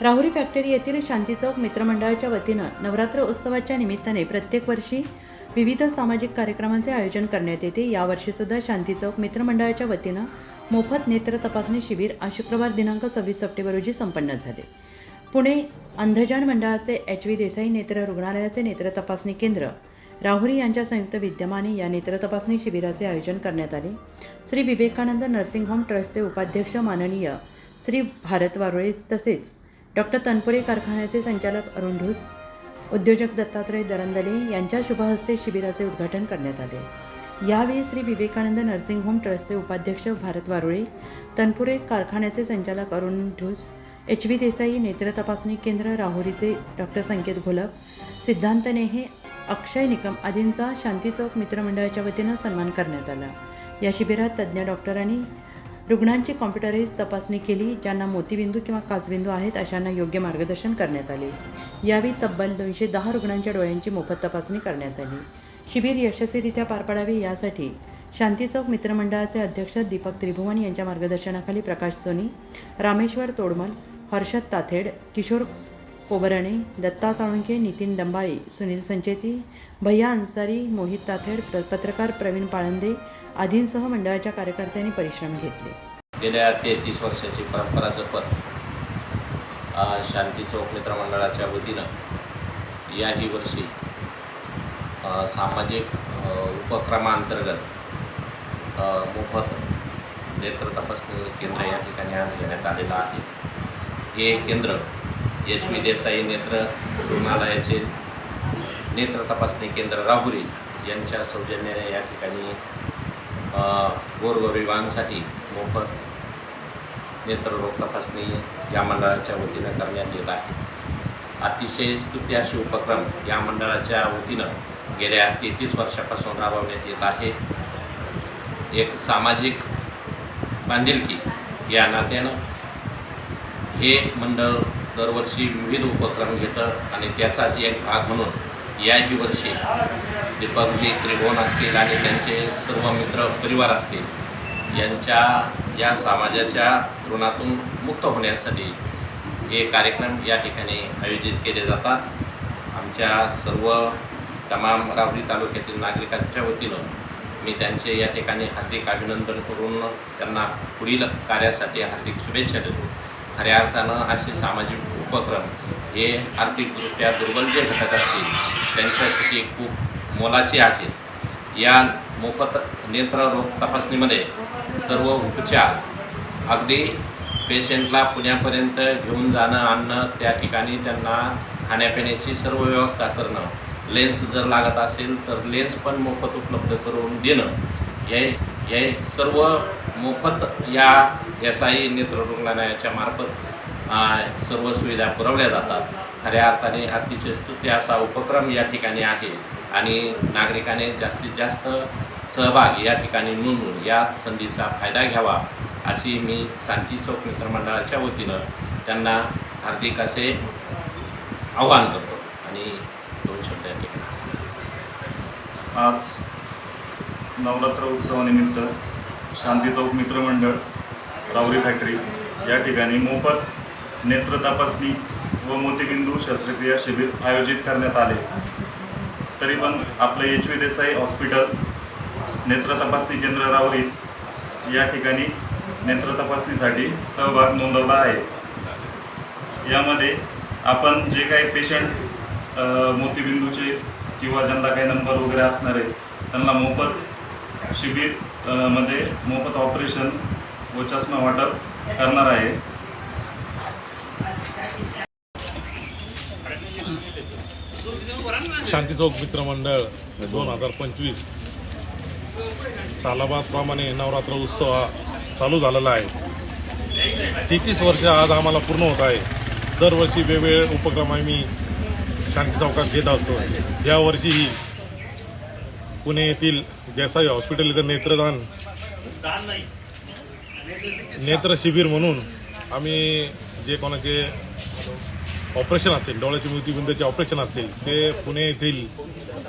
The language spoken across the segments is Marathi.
राहुरी फॅक्टरी येथील शांती चौक मित्रमंडळाच्या वतीनं नवरात्र उत्सवाच्या निमित्ताने प्रत्येक वर्षी विविध सामाजिक कार्यक्रमांचे आयोजन करण्यात येते. यावर्षीसुद्धा शांती चौक मित्रमंडळाच्या वतीनं मोफत नेत्र तपासणी शिबिर आज शुक्रवार दिनांक सव्वीस सप्टेंबर रोजी संपन्न झाले. पुणे अंधजान मंडळाचे एच व्ही देसाई नेत्र रुग्णालयाचे नेत्र तपासणी केंद्र राहुरी यांच्या संयुक्त विद्यमाने या नेत्र तपासणी शिबिराचे आयोजन करण्यात आले. श्री विवेकानंद नर्सिंग होम ट्रस्टचे उपाध्यक्ष माननीय श्री भारत वारुळे तसेच डॉक्टर तनपुरे कारखान्याचे संचालक अरुण ढूस उद्योजक दत्तात्रय दरंदले यांच्या शुभहस्ते शिबिराचे उद्घाटन करण्यात आले. यावेळी श्री विवेकानंद नर्सिंग होम ट्रस्टचे उपाध्यक्ष भारत वारुळे तनपुरे कारखान्याचे संचालक अरुण ढूस एच व्ही देसाई नेत्र तपासणी केंद्र राहुरीचे डॉक्टर संकेत घोलप सिद्धांत नेहे अक्षय निकम आदींचा शांती चौक मित्रमंडळाच्या वतीनं सन्मान करण्यात आला. या शिबिरात तज्ज्ञ डॉक्टरांनी रुग्णांची कॉम्प्युटराईज तपासणी केली ज्यांना मोतीबिंदू किंवा काचबिंदू आहेत अशांना योग्य मार्गदर्शन करण्यात आले. यावेळी तब्बल दोनशे दहा रुग्णांच्या डोळ्यांची मोफत तपासणी करण्यात आली. शिबिर यशस्वीरित्या पार पाडावे यासाठी शांती चौक मित्रमंडळाचे अध्यक्ष दीपक त्रिभुवन यांच्या मार्गदर्शनाखाली प्रकाश सोनी रामेश्वर तोडमल हर्षद ताथेड किशोर कोबरणे दत्ता साळुंके नितीन डंबाळे सुनील संचेती भैया अन्सारी मोहित ताथेड प्र- पत्रकार प्रवीण पाळंदे आदींसह मंडळाच्या कार्यकर्त्यांनी परिश्रम घेतले. गेल्या तेहतीस वर्षाची परंपरा जपत शांती चौक मित्रमंडळाच्या वतीनं याही वर्षी सामाजिक उपक्रमांतर्गत मोफत नेत्र तपासणी केंद्र या ठिकाणी आज घेण्यात आलेलं आहे. हे केंद्र एच व्ही देसाई नेत्र रुग्णालयाचे नेत्र तपासणी केंद्र राहुरी यांच्या सौजन्याने या ठिकाणी गोरगरिबांसाठी मोफत नेत्ररोग तपासणी या मंडळाच्या वतीनं करण्यात येत आहे. अतिशय स्तुत्य असे उपक्रम या मंडळाच्या वतीनं गेल्या तेहतीस वर्षापासून राबवण्यात येत आहे. एक सामाजिक बांधिलकी या नात्यानं हे मंडळ दरवर्षी विविध उपक्रम घेतं आणि त्याचाच एक भाग म्हणून याही वर्षी दीपकजी त्रिभुवन असतील आणि त्यांचे सर्व मित्र परिवार असतील यांच्या या समाजाच्या ऋणातून मुक्त होण्यासाठी हे कार्यक्रम या ठिकाणी आयोजित केले जातात. आमच्या सर्व तमाम राहुरी तालुक्यातील नागरिकांच्या वतीनं मी त्यांचे या ठिकाणी हार्दिक अभिनंदन करून त्यांना पुढील कार्यासाठी हार्दिक शुभेच्छा देतो. खऱ्या अर्थानं असे सामाजिक उपक्रम हे आर्थिकदृष्ट्या दुर्बल जे घटक असतील त्यांच्यासाठी खूप मोलाचे आहेत या मोफत नेत्ररोग तपासणीमध्ये सर्व उपचार अगदी पेशंटला पुण्यापर्यंत घेऊन जाणं आणणं त्या ठिकाणी त्यांना खाण्यापिण्याची सर्व व्यवस्था करणं लेन्स जर लागत असेल तर लेन्स पण मोफत उपलब्ध करून देणं हे हे सर्व मोफत या एस आय नेत्र रुग्णालयाच्या मार्फत सर्व सुविधा पुरवल्या जातात. खऱ्या अर्थाने अतिशय स्तुत्य असा उपक्रम या ठिकाणी आहे आणि नागरिकाने जास्तीत जास्त सहभाग या ठिकाणी नोंदवून या संधीचा फायदा घ्यावा अशी मी शांती चौक मित्रमंडळाच्या वतीनं त्यांना हार्दिक असे आव्हान करतो. आणि दोन शब्द या ठिकाणी. आज नवरात्र उत्सवानिमित्त शांती चौक मित्रमंडळ रावरी फॅक्टरी या ठिकाणी मोफत नेत्र तपासणी व मोतीबिंदू शस्त्रक्रिया शिबिर आयोजित करण्यात आले. तरी पण आपलं एच व्ही देसाई हॉस्पिटल नेत्र तपासणी केंद्र रावरी या ठिकाणी नेत्र तपासणीसाठी सहभाग नोंदवला आहे. यामध्ये आपण जे काही पेशंट मोतीबिंदूचे किंवा ज्यांना काही नंबर वगैरे असणार आहे त्यांना मोफत शिबिरमध्ये मोफत ऑपरेशन व चष्मा वाटप करणार आहे. शांती चौक मित्रमंडळ दोन हजार पंचवीस. सालाबादप्रमाणे नवरात्र उत्सव हा चालू झालेला आहे. तेहतीस वर्ष आज आम्हाला पूर्ण होत आहे. दरवर्षी वेगवेगळे उपक्रम आम्ही शांती चौकात घेत असतो. यावर्षीही पुणे येथील देसाई हॉस्पिटल इथं नेत्रदान नेत्र शिबिर म्हणून आम्ही जे कोणाचे ऑपरेशन असेल डोळ्याचे मोतीबिंदूचे ऑपरेशन असेल ते पुणे येथील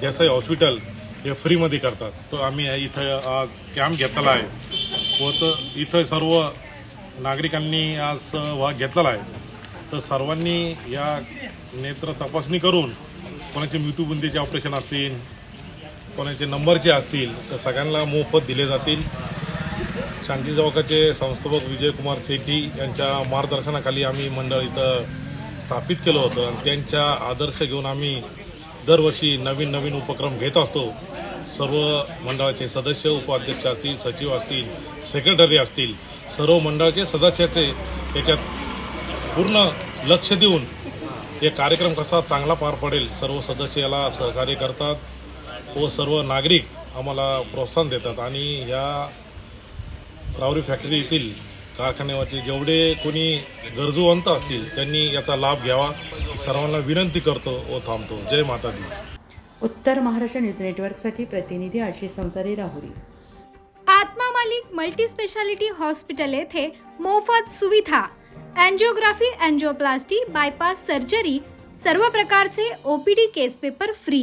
देसाई हॉस्पिटल हे फ्रीमध्ये करतात. तर आम्ही इथं आज कॅम्प घेतलेला आहे. व तर इथं सर्व नागरिकांनी आज सहभाग घेतलेला आहे. तर सर्वांनी या नेत्र तपासणी करून कोणाचे मृत्यूबुंदीचे ऑपरेशन असतील कोणाचे नंबरचे असतील तर सगळ्यांना मोफत दिले जातील. शांती चौकाचे संस्थापक विजयकुमार सेठी यांच्या मार्गदर्शनाखाली आम्ही मंडळ इथं स्थापित केलं होतं. आणि त्यांच्या आदर्श घेऊन आम्ही दरवर्षी नवीन नवीन उपक्रम घेत असतो. सर्व मंडळाचे सदस्य उपाध्यक्ष असतील सचिव असतील सेक्रेटरी असतील सर्व मंडळाचे सदस्याचे याच्यात पूर्ण लक्ष देऊन हे कार्यक्रम कसा चांगला पार पडेल सर्व सदस्य याला सहकार्य करतात. व सर्व नागरिक आम्हाला प्रोत्साहन देतात. आणि ह्या रावरी फॅक्टरी येथील कारखान्यावरचे जेवढे कोणी गरजूवंत असतील त्यांनी याचा लाभ घ्यावा. सर्वांना विनंती करतो व थांबतो. जय माता दी उत्तर महाराष्ट्र न्यूज नेटवर्कसाठी प्रतिनिधी आशिष संसारी राहुरी. आत्मा मालिक मल्टी स्पेशालिटी हॉस्पिटल येथे मोफत सुविधा अँजिओग्राफी अँजिओप्लास्टी बायपास सर्जरी सर्व प्रकारचे OPD case paper free.